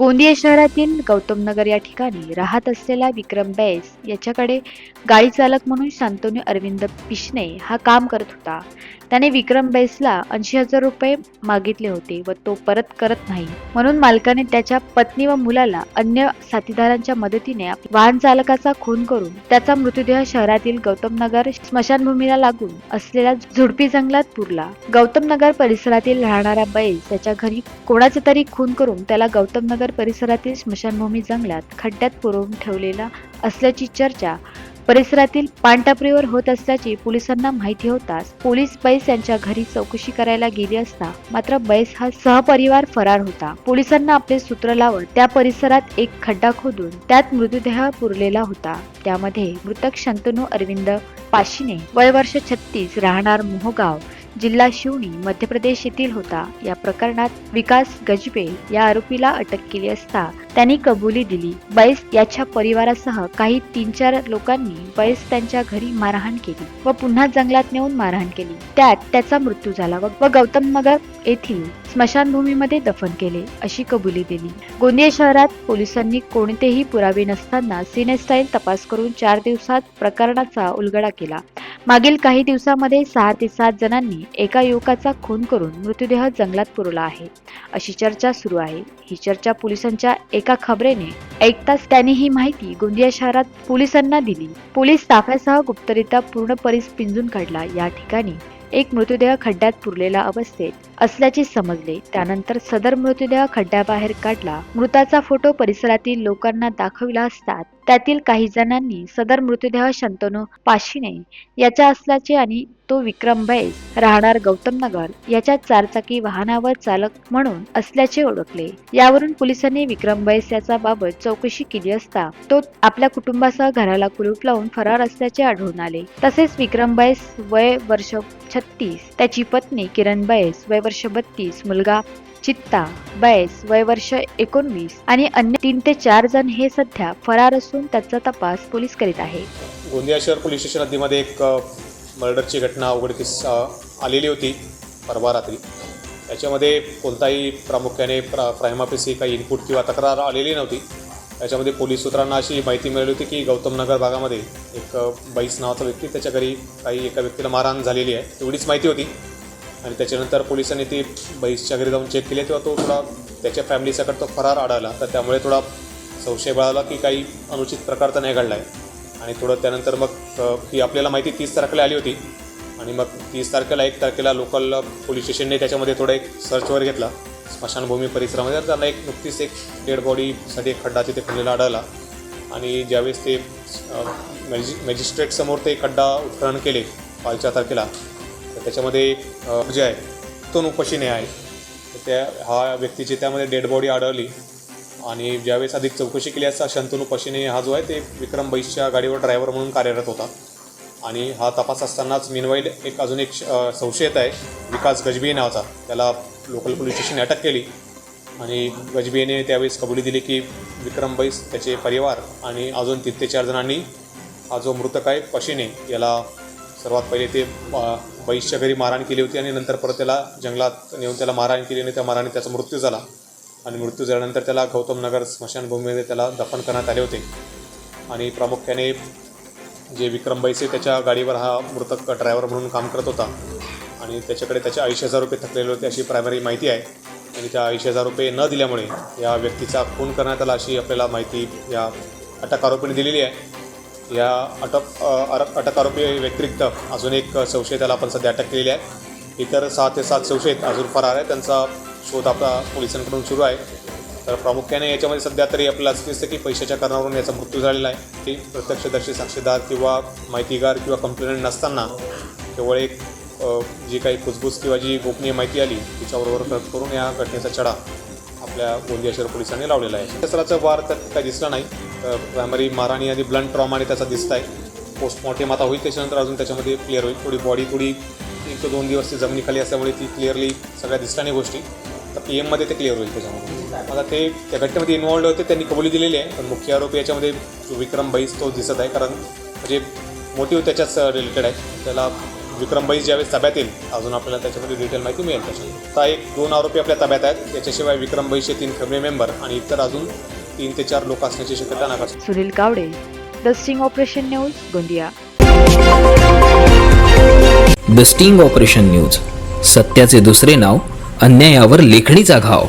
गोंदिया शहरातील गौतमनगर या ठिकाणी राहत असलेला विक्रम बैस याच्याकडे गाडी चालक म्हणून शांतनू अरविंद पिशने हा काम करत होता. त्याने विक्रम बैसला ऐंशी हजार रुपये मागितले होते व तो परत करत नाही. म्हणून मालकाने त्याच्या पत्नी व मुलाला अन्य साथीदारांच्या मदतीने वाहन चालकाचा खून करून त्याचा मृतदेह शहरातील गौतम नगर स्मशानभूमीला लागून असलेल्या झुडपी जंगलात पुरला. गौतम नगर परिसरातील राहणारा बैस त्याच्या घरी कोणाचा तरी खून करून त्याला गौतम नगर परिसरातील स्मशानभूमी जंगलात खड्ड्यात पुरवून ठेवलेला असल्याची चर्चा परिसरातील पानटापरीवर होत असल्याची पोलिसांना माहिती होताच पोलीस बैस यांच्या घरी चौकशी करायला गेली असता मात्र बैस हा सहपरिवार फरार होता. पोलिसांना आपले सूत्र लावत त्या परिसरात एक खड्डा खोदून त्यात मृतदेह पुरलेला होता. त्यामध्ये मृतक शंतनू अरविंद पाशिने वय वर्ष छत्तीस राहणार मोहगाव जिल्हा शिवणी मध्य प्रदेश येथील होता. या प्रकरणात विकास गजबे या आरोपीला अटक केली असता त्यांनी कबुली दिली. बैस याच्या परिवारासह काही तीन चार लोकांनी बैस त्यांच्या घरी मारहाण केली व पुन्हा जंगलात नेऊन मारहाण केली. त्यात त्याचा मृत्यू झाला व गौतम नगर येथील स्मशानभूमीमध्ये दफन केले अशी कबुली दिली. गोंदिया शहरात पोलिसांनी कोणतेही पुरावे नसताना सिनेस्टाईल तपास करून चार दिवसात प्रकरणाचा उलगडा केला. मागील काही दिवसामध्ये सहा ते सात जणांनी एका युवकाचा खून करून मृतदेह जंगलात पुरवला आहे. अशी चर्चा सुरू आहे. ही चर्चा पोलिसांच्या एका खबरेने ऐकताच त्याने ही माहिती गोंदिया शहरात पोलिसांना दिली. पोलीस ताफ्यासह गुप्तरित्या पूर्ण परिस पिंजून काढला. या ठिकाणी एक मृतदेह खड्ड्यात पुरलेला अवस्थेत असल्याचे समजले. त्यानंतर सदर मृतदेह खड्ड्याबाहेर काढला. मृताचा फोटो परिसरातील लोकांना दाखविला असतात त्यातील काही जणांनी सदर मृतदेह शंतनू पाशिने याचा असल्याचे आणि तो विक्रम बैस राहणार गौतम नगर याच्या चारचाकी वाहनावर चालक म्हणून असल्याचे ओळखले. यावरून पोलिसांनी विक्रम बैस याचा बाबत चौकशी केली असता तो आपल्या कुटुंबासह घराला कुलूप लावून फरार असल्याचे आढळून आले. तसेच विक्रम बैस वय वर्ष छत्तीस त्याची पत्नी किरण बैस वय वर्ष बत्तीस मुलगा चित्ता बैस वय वर्ष एकोणवीस आणि अन्य तीन ते चार जण हे सध्या फरार असून त्याचा तपास पोलीस करीत आहे. गोंदिया शहर पोलीस स्टेशन हद्दीमध्ये एक मर्डरची घटना उघडकीस आलेली होती परवा रात्री. त्याच्यामध्ये कोणताही प्रामुख्याने प्रा प्रायमापेसी काही इनपुट किंवा तक्रार आलेली नव्हती. त्याच्यामध्ये पोलीस सूत्रांना अशी माहिती मिळाली होती की गौतम नगर भागामध्ये एक बैस नावाचा व्यक्ती त्याच्या घरी काही एका व्यक्तीला मारहाण झालेली आहे. एवढीच माहिती होती. आणि त्याच्यानंतर पोलिसांनी ती बैसच्या घरी जाऊन चेक केले तेव्हा तो थोडा त्याच्या फॅमिलीसकट तो फरार आढळला. तर त्यामुळे थोडा संशय बळाला की काही अनुचित प्रकार तर नाही घडला आहे आणि थोडं त्यानंतर मग ही आपल्याला माहिती तीस तारखेला आली होती. आणि मग तीस तारखेला एक तारखेला लोकल पोलीस स्टेशनने त्याच्यामध्ये थोडा एक सर्च वगैरे घेतला. स्मशानभूमी परिसरामध्ये. त्यांना एक नुकतीच एक डेड बॉडीसाठी एक खड्डा तिथे पडलेला आढळला. आणि ज्यावेळेस ते मॅजि मॅजिस्ट्रेटसमोर ते खड्डा उत्खनन केले कालच्या तारखेला तर त्याच्यामध्ये जे आहे तो नुपशीने आहे. तर त्या हा व्यक्तीची त्यामध्ये डेड बॉडी आढळली आणि ज्यावेळेस अधिक चौकशी केली असता शंतनू पशिने हा जो आहे ते विक्रम बैसच्या गाडीवर ड्रायव्हर म्हणून कार्यरत होता. आणि हा तपास असतानाच मिनवाईल एक अजून एक श- संशयित आहे विकास गजबिये नावाचा. त्याला लोकल पोलीस स्टेशनने अटक केली आणि गजबियेने त्यावेळेस कबुली दिली की विक्रम बैस त्याचे परिवार आणि अजून तीन ते चार जणांनी हा जो मृतक आहे पशीने याला सर्वात पहिले ते बैसच्या घरी मारहाण केली होती आणि नंतर परत त्याला जंगलात नेऊन त्याला मारहाण केली आणि त्या मारहाणीत त्याचा मृत्यू झाला. आणि मृत्यू झाल्यानंतर त्याला गौतम नगर स्मशानभूमीमध्ये त्याला दफन करण्यात आले होते. आणि प्रामुख्याने जे विक्रम बैसे त्याच्या गाडीवर हा मृतक ड्रायव्हर म्हणून काम करत होता. आणि त्याच्याकडे त्याचे ऐंशी हजार रुपये थकलेले होते अशी प्रायमरी माहिती आहे. आणि त्या ऐंशी हजार रुपये न दिल्यामुळे या व्यक्तीचा खून करण्यात आला अशी आपल्याला माहिती या अटक आरोपीने दिलेली आहे. या अटक अटक आरोपी व्यतिरिक्त अजून एक संशयिताला त्याला आपण सध्या अटक केलेली आहे. इतर सहा ते सात संशयित अजून फरार आहे. त्यांचा शोध आपला पोलिसांकडून सुरू आहे. तर प्रामुख्याने याच्यामध्ये सध्या तरी आपल्याला असं दिसतं की पैशाच्या कारणावरून याचा मृत्यू झालेला आहे. ते प्रत्यक्षदर्शी साक्षीदार किंवा माहितीगार किंवा कंप्लेंट नसताना केवळ एक जी काही कुजबूज किंवा जी गोपनीय माहिती आली तिच्याबरोबर कर- करून या घटनेचा चढा आपल्या गोंदिया शहर पोलिसांनी लावलेला आहे. शस्त्राचा वार तर काही दिसला नाही. प्रायमरी मारहाणी आणि ब्लंट ट्रॉमाने त्याचा दिसत आहे पोस्टमॉर्टम आता होईल त्याच्यानंतर अजून त्याच्यामध्ये क्लिअर होईल. थोडी बॉडी थोडी एक ते दोन दिवस ती जमिनीखाली असल्यामुळे ती क्लिअरली सगळ्या दिसल्या नाही गोष्टी. तर पी एममध्ये ते क्लिअर होईल त्याच्यामध्ये. आता ते त्या घटनेमध्ये इन्वॉल्ड होते त्यांनी कबुली दिलेली आहे. पण मुख्य आरोपी याच्यामध्ये विक्रम बैस तो दिसत आहे. कारण म्हणजे मोटिव्ह त्याच्याच रिलेटेड आहे. त्याला विक्रमबाई ज्यावेळेस ताब्यात येईल अजून आपल्याला त्याच्यामध्ये डिटेल माहिती मिळेल त्याच्यामध्ये. आता एक दोन आरोपी आपल्या ताब्यात आहेत. याच्याशिवाय विक्रमबाईचे तीन फॅमिली मेंबर आणि इतर अजून तीन ते चार लोक असण्याची शक्यता नाकारतात. Sunil Kawade the sting operation news Gondia. The sting operation news सत्याचे दुसरे नाव अन्यायावर लेखणीचा घाव.